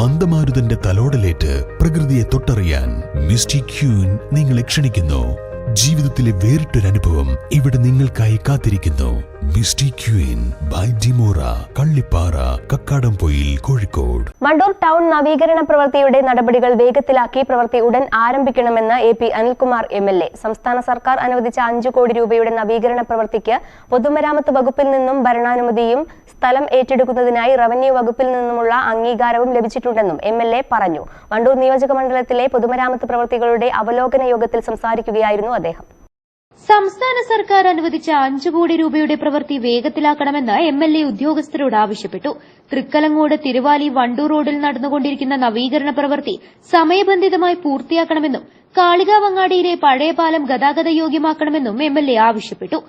മന്ദമാരുതന്റെ തലോടലേറ്റ് പ്രകൃതിയെ തൊട്ടറിയാൻ misty queen നിങ്ങളെ ക്ഷണിക്കുന്നു. ജീവിതത്തിലെ വേറിട്ടൊരനുഭവം ഇവിടെ നിങ്ങൾക്കായി കാത്തിരിക്കുന്നു. Misty queen by Demora Kallipara Kakkadampoyil Kozhikode. Wandoor town നവീകരണ പ്രവൃത്തിയുടെ നടപടികൾ വേഗത്തിലാക്കി പ്രവൃത്തി ഉടൻ ആരംഭിക്കണമെന്ന് A P Anilkumar M L A. സംസ്ഥാന സർക്കാർ അനുവദിച്ച അഞ്ചു കോടി രൂപയുടെ നവീകരണ പ്രവൃത്തിക്ക് പൊതുമരാമത്ത് വകുപ്പിൽ നിന്നും ഭരണാനുമതിയും സ്ഥലം ഏറ്റെടുക്കുന്നതിനായി റവന്യൂ വകുപ്പിൽ നിന്നുമുള്ള അംഗീകാരവും ലഭിച്ചിട്ടുണ്ടെന്നും എം എൽ എ പറഞ്ഞു. വണ്ടൂർ നിയോജക മണ്ഡലത്തിലെ പൊതുമരാമത്ത് പ്രവൃത്തികളുടെ അവലോകന യോഗത്തിൽ സംസാരിക്കുകയായിരുന്നു അദ്ദേഹം. സംസ്ഥാന സർക്കാർ അനുവദിച്ച അഞ്ചു കോടി രൂപയുടെ പ്രവൃത്തി വേഗത്തിലാക്കണമെന്ന് എം എൽ എ ഉദ്യോഗസ്ഥരോട് ആവശ്യപ്പെട്ടു. തൃക്കലങ്ങോട് തിരുവാലി വണ്ടൂർ റോഡിൽ നടന്നുകൊണ്ടിരിക്കുന്ന നവീകരണ പ്രവൃത്തി സമയബന്ധിതമായി പൂർത്തിയാക്കണമെന്നും കാളികാവങ്ങാടിയിലെ പഴയ പാലം ഗതാഗത യോഗ്യമാക്കണമെന്നും എം എൽ എ ആവശ്യപ്പെട്ടു.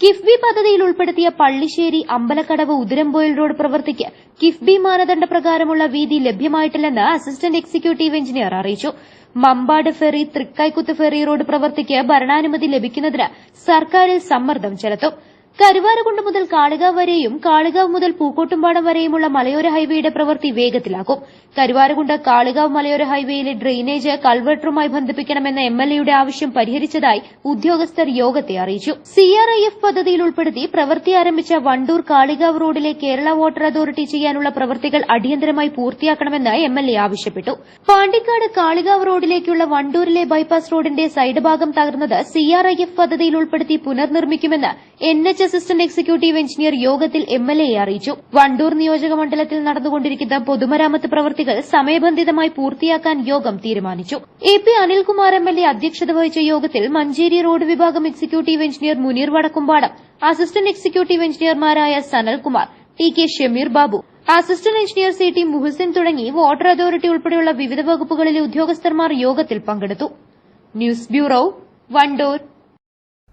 കിഫ്ബി പദ്ധതിയിൽ ഉൾപ്പെടുത്തിയ പള്ളിശ്ശേരി അമ്പലക്കടവ് ഉതിരമ്പോയിൽ റോഡ് പ്രവൃത്തിക്ക് കിഫ്ബി മാനദണ്ഡ പ്രകാരമുള്ള വീതി ലഭ്യമായിട്ടില്ലെന്ന് അസിസ്റ്റന്റ് എക്സിക്യൂട്ടീവ് എഞ്ചിനീയർ അറിയിച്ചു. Mampad ferry Thrikkaikuth ferry road പ്രവൃത്തിക്ക് ഭരണാനുമതി ലഭിക്കുന്നതിന് സർക്കാരിൽ സമ്മർദ്ദം ചെലുത്തും. കരുവാരകുണ്ട് മുതൽ കാളികാവ് വരെയും കാളികാവ് മുതൽ പൂക്കോട്ടുംപാടം വരെയുമുള്ള മലയോര ഹൈവേയുടെ പ്രവൃത്തി വേഗത്തിലാക്കും. കരുവാരകുണ്ട് കാളികാവ് മലയോര ഹൈവേയിലെ ഡ്രെയിനേജ് കൾവെട്ടറുമായി ബന്ധിപ്പിക്കണമെന്ന എം ആവശ്യം പരിഹരിച്ചതായി ഉദ്യോഗസ്ഥർ യോഗത്തെ അറിയിച്ചു. സിആർഐഎഫ് പദ്ധതിയിൽ ഉൾപ്പെടുത്തി പ്രവൃത്തി ആരംഭിച്ച വണ്ടൂർ കാളികാവ് റോഡിലെ കേരള വാട്ടർ അതോറിറ്റി ചെയ്യാനുള്ള പ്രവൃത്തികൾ അടിയന്തരമായി പൂർത്തിയാക്കണമെന്ന് എം ആവശ്യപ്പെട്ടു. പാണ്ടിക്കാട് കാളികാവ് റോഡിലേക്കുള്ള വണ്ടൂരിലെ ബൈപ്പാസ് റോഡിന്റെ സൈഡ് ഭാഗം തകർന്നത് സിആർഐഎഫ് പദ്ധതിയിൽ ഉൾപ്പെടുത്തി പുനർനിർമ്മിക്കുമെന്ന് N H assistant executive engineer യോഗത്തിൽ എം എൽ അറിയിച്ചു. വണ്ടൂർ നിയോജക മണ്ഡലത്തിൽ നടന്നുകൊണ്ടിരിക്കുന്ന പൊതുമരാമത്ത് പ്രവൃത്തികൾ സമയബന്ധിതമായി പൂർത്തിയാക്കാൻ യോഗം തീരുമാനിച്ചു. A P Anilkumar M L A അധ്യക്ഷത വഹിച്ച യോഗത്തിൽ മഞ്ചേരി റോഡ് വിഭാഗം executive engineer Muneer Vadakkumpadam assistant executive എഞ്ചിനീയർമാരായ Sanalkumar T K Shameer Babu assistant engineer C T Muhsin തുടങ്ങി വാട്ടർ അതോറിറ്റി ഉൾപ്പെടെയുള്ള വിവിധ വകുപ്പുകളിലെ ഉദ്യോഗസ്ഥർമാർ യോഗത്തിൽ പങ്കെടുത്തു. News bureau Wandoor.